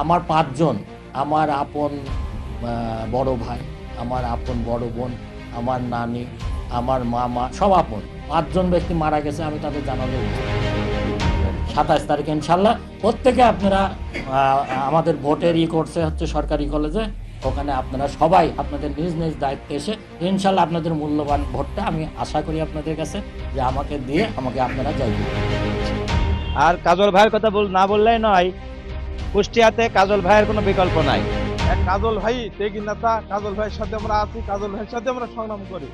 আমার পাঁচজন, আমার আপন বড় ভাই, আমার আপন বড় বোন, আমার নানি, আমার মামা, সব আপন। পাঁচজন ব্যক্তি মারা গেছে, আমি তাদের জানাব সাতাশ তারিখ ইনশাল্লাহ। প্রত্যেকে আপনারা আমাদের ভোটের ই করছে হচ্ছে সরকারি কলেজে। ওখানে আপনারা সবাই আপনাদের নিজ নিজ দায়িত্বে এসে ইনশাল্লাহ আপনাদের মূল্যবান ভোটটা আমি আশা করি আপনাদের কাছে যে আমাকে দিয়ে আমাকে আপনারা জয় আর কাজল ভাইয়ের কথা বল না বললেই নয় কুষ্টিয়াতে কাজল ভাইয়ের কোনো বিকল্প নাই। এক কাজল ভাই টেকি নেতা? কাজল ভাইয়ের সাথে আমরা আছি কাজল ভাইয়ের সাথে আমরা সংগ্রাম করি।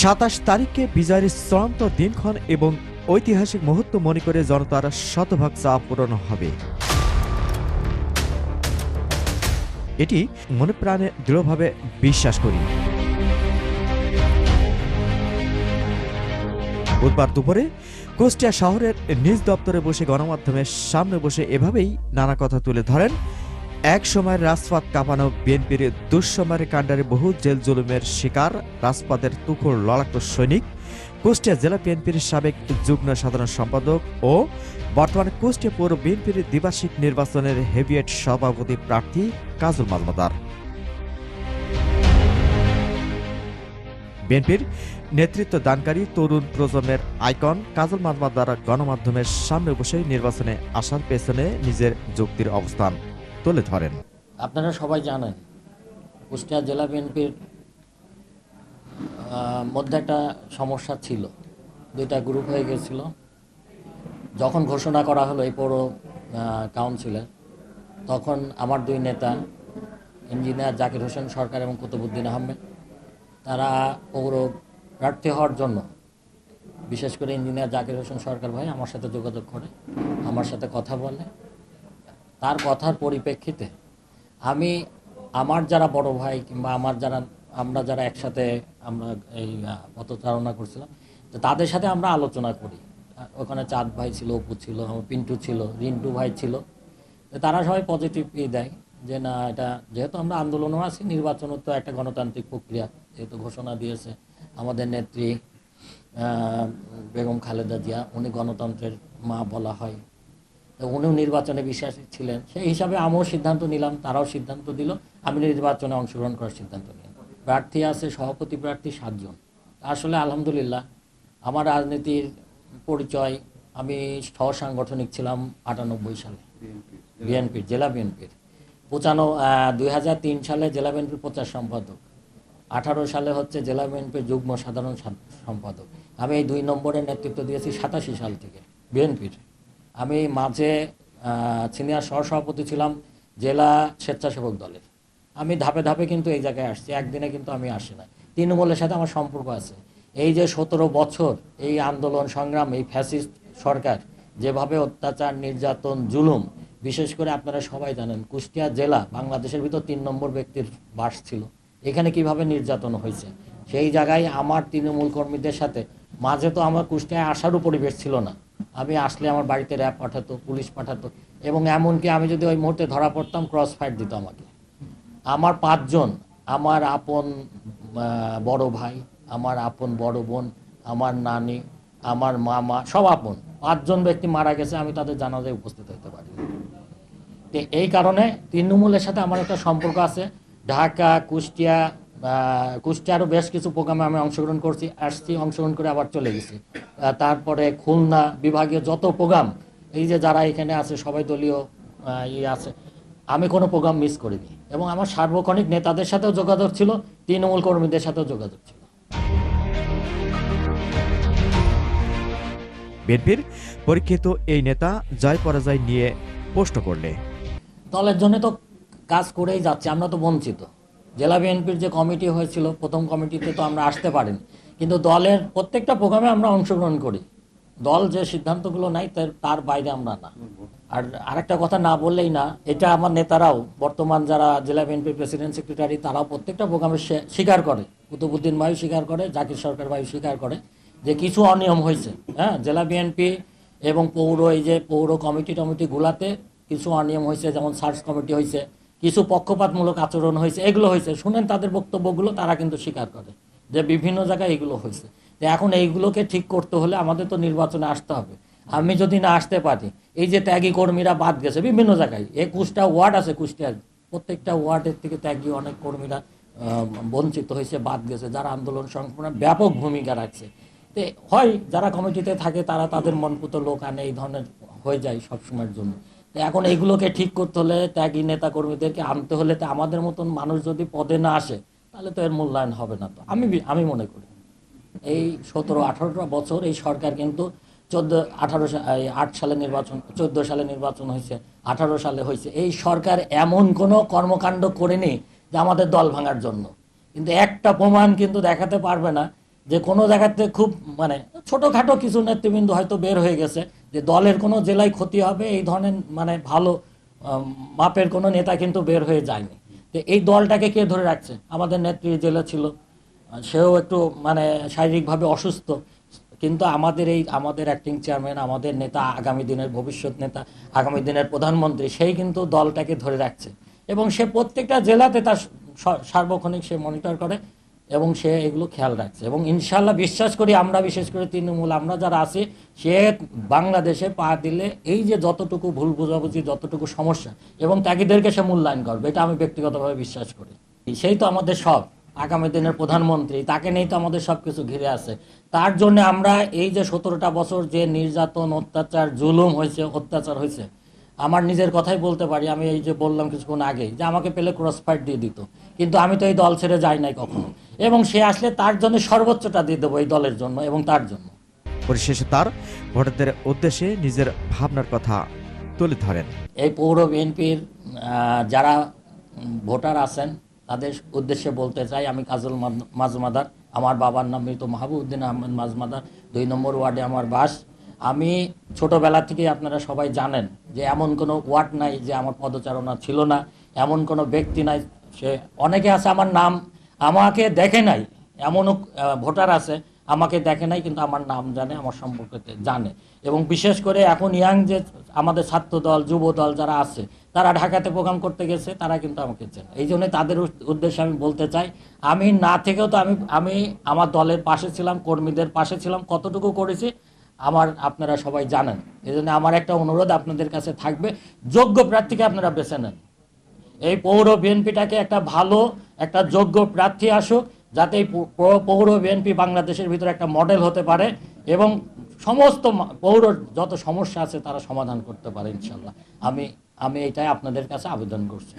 সাতাশ তারিখে বিজয়ের চূড়ান্ত দিনক্ষণ এবং ঐতিহাসিক মুহূর্ত মনে করে জনতার শতভাগ চাপ পূরণ হবে। এটি মনে প্রাণে দৃঢ়ভাবে বিশ্বাস করি। বুধবার দুপুরে কুষ্টিয়া শহরের নিজ দপ্তরে বসে গণমাধ্যমের সামনে বসে এভাবেই নানা কথা তুলে ধরেন। এক সময়ের রাজপথ কাঁপানো বিএনপির দুঃসময়ের কাণ্ডারে বহু জেল জুলুমের শিকার, রাজপথের তুখোর লড়াক্ত সৈনিক, কুষ্টিয়া জেলা বিএনপির সাবেক যুগ্ম সাধারণ সম্পাদক ও বর্তমানে কুষ্টিয়া পৌর বিএনপির দ্বিবার্ষিক নির্বাচনের হেভিয়েট সভাপতি প্রার্থী কাজল মাজমাদার বিএনপির নেতৃত্ব দানকারী তরুণ প্রজন্মের আইকন কাজল মাজমাদার গণমাধ্যমের সামনে বসে নির্বাচনে আসার পেছনে নিজের যুক্তির অবস্থান তুলে ধরেন। আপনারা সবাই জানেন, কুষ্টিয়া জেলা বিএনপির মধ্যে একটা সমস্যা ছিল। দুইটা গ্রুপ হয়ে গেছিল। যখন ঘোষণা করা হলো এই পৌর কাউন্সিলের তখন আমার দুই নেতা ইঞ্জিনিয়ার জাকির হোসেন সরকার এবং কুতুবুদ্দিন আহমেদ তারা পৌর প্রার্থী হওয়ার জন্য, বিশেষ করে ইঞ্জিনিয়ার জাকির হোসেন সরকার ভাই আমার সাথে যোগাযোগ করে, আমার সাথে কথা বলে। তার কথার পরিপ্রেক্ষিতে আমি, আমার যারা বড় ভাই কিংবা আমার যারা, আমরা যারা একসাথে আমরা এই পথচারণা করছিলাম, তো তাদের সাথে আমরা আলোচনা করি। ওখানে চাঁদ ভাই ছিল, অপু ছিল পিন্টু ছিল, রিন্টু ভাই ছিল। তারা সবাই পজিটিভ দেয় যে, না, এটা যেহেতু আমরা আন্দোলনও আছি, নির্বাচনও তো একটা গণতান্ত্রিক প্রক্রিয়া যেহেতু ঘোষণা দিয়েছে আমাদের নেত্রী বেগম খালেদা জিয়া উনি গণতন্ত্রের মা বলা হয়। তো উনিও নির্বাচনে বিশ্বাসী ছিলেন। সেই হিসাবে আমিও সিদ্ধান্ত নিলাম তারাও সিদ্ধান্ত দিল আমি নির্বাচনে অংশগ্রহণ করার সিদ্ধান্ত নিলাম। প্রার্থী আছে সভাপতি প্রার্থী সাতজন। আসলে আলহামদুলিল্লাহ আমার রাজনীতির পরিচয় আমি সহ সাংগঠনিক ছিলাম আটানব্বই সালে। বিএনপির। জেলা বিএনপির। পঁচানো দুই হাজার তিন সালে জেলা বিএনপির প্রচার সম্পাদক। আঠারো সালে হচ্ছে জেলা বিএনপির যুগ্ম সাধারণ সম্পাদক। আমি এই দুই নম্বরের নেতৃত্ব দিয়েছি সাতাশি সাল থেকে বিএনপির। আমি মাঝে সিনিয়র সহসভাপতি ছিলাম জেলা স্বেচ্ছাসেবক দলের। আমি ধাপে ধাপে কিন্তু এই জায়গায় আসছি, একদিনে কিন্তু আমি আসি না তৃণমূলের সাথে আমার সম্পর্ক আছে। এই যে সতেরো বছর এই আন্দোলন, সংগ্রাম, এই ফ্যাসিস্ট সরকার, যেভাবে অত্যাচার, নির্যাতন, জুলুম, বিশেষ করে আপনারা সবাই জানেন, কুষ্টিয়া জেলা বাংলাদেশের ভিতর তিন নম্বর ব্যক্তির বাস ছিল। এখানে কীভাবে নির্যাতন হয়েছে? সেই জায়গায় আমার তৃণমূল কর্মীদের সাথে, মাঝে তো আমার কুষ্টিয়ায় আসারও পরিবেশ ছিল না। আমি আসলে আমার বাড়িতে র্যাব পাঠাতো, পুলিশ পাঠাতো, এবং এমনকি আমি যদি ওই মুহূর্তে ধরা পড়তাম, ক্রস ফায়ার দিত আমাকে। আমার পাঁচজন, আমার আপন বড় ভাই, আমার আপন বড় বোন, আমার নানি, আমার মামা, সব আপন। পাঁচজন ব্যক্তি মারা গেছে, আমি তাদের জানাজায় উপস্থিত হতে পারি তো এই কারণে তৃণমূলের সাথে আমার একটা সম্পর্ক আছে। ঢাকা কুষ্টিয়া কুষ্টিয়ারও বেশ কিছু প্রোগ্রামে আমি অংশগ্রহণ করছি আসছি অংশগ্রহণ করে আবার চলে গেছি। তারপরে খুলনা বিভাগীয় যত প্রোগ্রাম এই যে যারা এখানে আছে সবাই দলীয় ইয়ে আছে আমি কোনো প্রোগ্রাম মিস করিনি। এবং আমার সার্বক্ষণিক নেতাদের সাথেও যোগাযোগ ছিল তৃণমূল কর্মীদের সাথেও যোগাযোগ ছিল। বিএনপির পরীক্ষিত এই নেতা জয় পরাজয় নিয়ে প্রশ্ন করলে। দলের জন্য তো কাজ করেই যাচ্ছে, আমরা তো বঞ্চিত। জেলা বিএনপির যে কমিটি হয়েছিল, প্রথম কমিটিতে তো আমরা আসতে পারিনি। কিন্তু দলের প্রত্যেকটা প্রোগ্রামে আমরা অংশগ্রহণ করি। দল যে সিদ্ধান্তগুলো নাই তার বাইরে আমরা না। আর আরেকটা কথা না বললেই না, এটা আমার নেতারাও, বর্তমান যারা জেলা বিএনপির প্রেসিডেন্ট সেক্রেটারি, তারাও প্রত্যেকটা প্রোগ্রামে স্বীকার করে। কুতুবুদ্দিন ভাই স্বীকার করে, জাকির সরকার ভাই স্বীকার করে যে কিছু অনিয়ম হয়েছে। হ্যাঁ জেলা বিএনপি এবং পৌর, এই যে পৌর কমিটি টমিটি গুলাতে কিছু অনিয়ম হয়েছে, যেমন সার্চ কমিটি হয়েছে। কিছু পক্ষপাতমূলক আচরণ হয়েছে, এগুলো হয়েছে। শুনেন তাদের বক্তব্যগুলো, তারা কিন্তু স্বীকার করে যে বিভিন্ন জায়গায় এগুলো হয়েছে। তো এখন এইগুলোকে ঠিক করতে হলে আমাদের তো নির্বাচনে আসতে হবে। আমি যদি না আসতে পারি, এই যে ত্যাগী কর্মীরা বাদ গেছে বিভিন্ন জায়গায়, একুশটা ওয়ার্ড আছে কুষ্টিয়ার, প্রত্যেকটা ওয়ার্ডের থেকে ত্যাগী অনেক কর্মীরা বঞ্চিত হয়েছে, বাদ গেছে, যারা আন্দোলন সংগ্রামে ব্যাপক ভূমিকা রাখছে। তো হয়, যারা কমিটিতে থাকে, তারা তাদের মনপুত লোক আনে, এই ধরনের হয়ে যায় সবসময়ের জন্য। এখন এইগুলোকে ঠিক করতে হলে ত্যাগী নেতা কর্মীদেরকে আনতে হলে তো আমাদের মতন মানুষ যদি পদে না আসে, তাহলে তো এর মূল্যায়ন হবে না তো। আমি আমি মনে করি। এই সতেরো, আঠারোটা বছর এই সরকার কিন্তু চোদ্দ, আঠারো আট সালে নির্বাচন, চোদ্দ সালে নির্বাচন হয়েছে, আঠারো সালে হয়েছে। এই সরকার এমন কোনো কর্মকাণ্ড করেনি যে আমাদের দল ভাঙার জন্য। কিন্তু একটা প্রমাণ কিন্তু দেখাতে পারবে না যে কোনো জায়গাতে খুব মানে ছোটোখাটো কিছু নেতৃবৃন্দ হয়তো বের হয়ে গেছে যে দলের কোনো জেলায় ক্ষতি হবে, এই ধরনের মানে ভালো মাপের কোনো নেতা কিন্তু বের হয়ে যায়নি। তো এই দলটাকে কে ধরে রাখছে? আমাদের নেত্রী জেলা ছিল সেও একটু মানে শারীরিকভাবে অসুস্থ। কিন্তু আমাদের এই, আমাদের অ্যাক্টিং চেয়ারম্যান আমাদের নেতা, আগামী দিনের ভবিষ্যৎ নেতা, আগামী দিনের প্রধানমন্ত্রী, সেই কিন্তু দলটাকে ধরে রাখছে। এবং সে প্রত্যেকটা জেলাতে তার সার্বক্ষণিক সে মনিটর করে। এবং সে এগুলো খেয়াল রাখছে। এবং ইনশাল্লাহ বিশ্বাস করি আমরা, বিশেষ করে তৃণমূল, আমরা যারা আছি, সে বাংলাদেশে পা দিলে এই যে যতটুকু ভুল বোঝাবুঝি, যতটুকু সমস্যা এবং ত্যাগীদেরকে সে মূল্যায়ন করবে, এটা আমি ব্যক্তিগতভাবে বিশ্বাস করি। সেই তো আমাদের সব, আগামী দিনের প্রধানমন্ত্রী, তাকে নিয়েই তো আমাদের সব কিছু ঘিরে আছে। তার জন্য আমরা এই যে সতেরোটা বছর যে নির্যাতন, অত্যাচার, জুলুম হয়েছে, অত্যাচার হয়েছে, আমার নিজের কথাই বলতে পারি, আমি এই যে বললাম কিছুক্ষণ আগে যে আমাকে পেলে ক্রস দিয়ে দিত। কিন্তু আমি তো এই দল ছেড়ে যাই নাই কখনো। এবং সে আসলে তার জন্য সর্বোচ্চটা দিয়ে দেবো এই দলের জন্য এবং তার জন্য। পরিশেষে তার ভোটারদের উদ্দেশ্যে নিজের ভাবনার কথা তুলে ধরেন। এই পৌর বিএনপির যারা ভোটার আছেন তাদের উদ্দেশ্যে বলতে চাই আমি কাজল মাজমাদার আমার বাবার নাম মৃত মাহবুবউদ্দিন আহমেদ মাজমাদার দুই নম্বর ওয়ার্ডে আমার বাস। আমি ছোটবেলা থেকে আপনারা সবাই জানেন যে এমন কোনো ওয়ার্ড নাই যে আমার পদচারণা ছিল না এমন কোনো ব্যক্তি নাই। সে অনেকে আছে আমার নাম আমাকে দেখে নাই। এমনও ভোটার আছে, আমাকে দেখে নাই, কিন্তু আমার নাম জানে, আমার সম্পর্কে জানে। এবং বিশেষ করে এখন ইয়াং যে আমাদের ছাত্র দল, যুব দল যারা আছে, তারা ঢাকাতে প্রোগ্রাম করতে গেছে, তারা কিন্তু আমাকে চেনে। এই জন্য তাদের উদ্দেশ্যে আমি বলতে চাই, আমি না থেকেও তো আমি আমি আমার দলের পাশে ছিলাম, কর্মীদের পাশে ছিলাম, কতটুকু করেছি, আমার আপনারা সবাই জানেন। এই জন্য আমার একটা অনুরোধ আপনাদের কাছে থাকবে, যোগ্য প্রার্থীকে আপনারা বেছে নেন। এই পৌর বিএনপিটাকে একটা ভালো একটা যোগ্য প্রার্থী আসুক, যাতে পৌর বিএনপি বাংলাদেশের ভিতরে একটা মডেল হতে পারে এবং সমস্ত পৌর যত সমস্যা আছে তারা সমাধান করতে পারে ইনশাল্লাহ আমি আমি এটাই আপনাদের কাছে আবেদন করছি।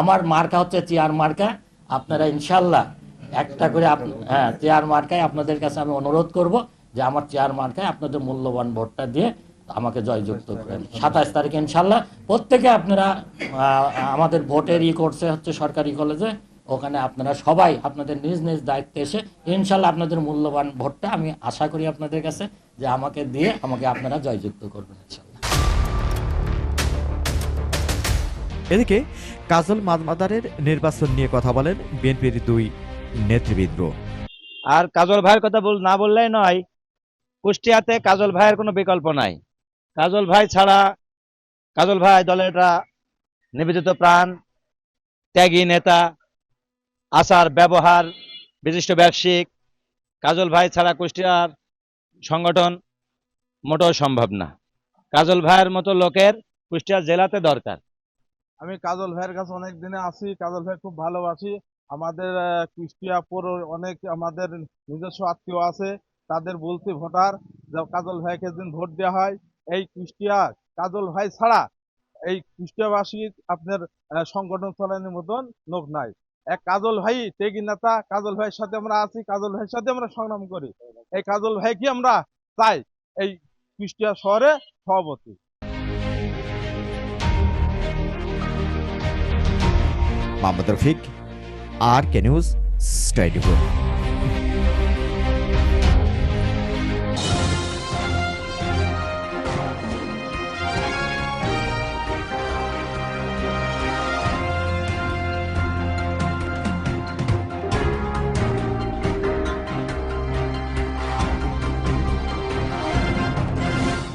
আমার মার্কা হচ্ছে চেয়ার মার্কা। আপনারা ইনশাল্লাহ একটা করে হ্যাঁ চেয়ার মার্কায় আপনাদের কাছে আমি অনুরোধ করব যে আমার চেয়ার মার্কায় আপনাদের মূল্যবান ভোটটা দিয়ে আমাকে জয়যুক্ত করেন। সাতাশ তারিখে ইনশাল্লাহ প্রত্যেকে আপনারা আমাদের ভোটের ই করছে হচ্ছে সরকারি কলেজে। ওখানে আপনারা সবাই আপনাদের নিজ নিজ দায়িত্বে এসে ইনশাল্লাহ আপনাদের মূল্যবান ভোটটা আমি আশা করি আপনাদের কাছে যে আমাকে দিয়ে আমাকে আপনারা জয়যুক্ত করবেন ইনশাল্লাহ। এদিকে কাজল মাদমাদারের নির্বাচন নিয়ে কথা বলেন বিএনপির দুই নেতৃবৃন্দ। আর কাজল ভাইয়ের কথা বল না বললেই নয় কুষ্টিয়াতে কাজল ভাইয়ের কোনো বিকল্প নাই। কাজল ভাই ছাড়া কাজল ভাই দলের নিবেদিত প্রাণ ত্যাগী নেতা আচার, ব্যবহার, বিশিষ্ট ব্যবসায়িক, কাজল ভাই ছাড়া কুষ্টিয়ার সংগঠন মোটেও সম্ভব না। কাজল ভাইয়ের মতো লোকের কুষ্টিয়া জেলাতে দরকার। আমি কাজল ভাইয়ের কাছে অনেক দিনে আছি কাজল ভাই খুব ভালোবাসি। আমাদের কুষ্টিয়া পৌর অনেক আমাদের নিজস্ব আত্মীয় আছে, তাদের বলছি, ভোটার যে কাজল ভাইকে দিন ভোট দেওয়া হয়। এই কুষ্টিয়া, কাজল ভাই ছাড়া এই কুষ্টিয়াবাসী আপনার সংগঠন চালানোর মতন লোক নাই। কাজল ভাই টেগি নেতা? কাজল ভাইয়ের সাথে আমরা আছি, কাজল ভাইয়ের সাথে আমরা সংগ্রাম করি। এই কাজল ভাইকে আমরা চাই এই কুষ্টিয়া শহরে সভাপতি। Mohammad Rafiq R K news twenty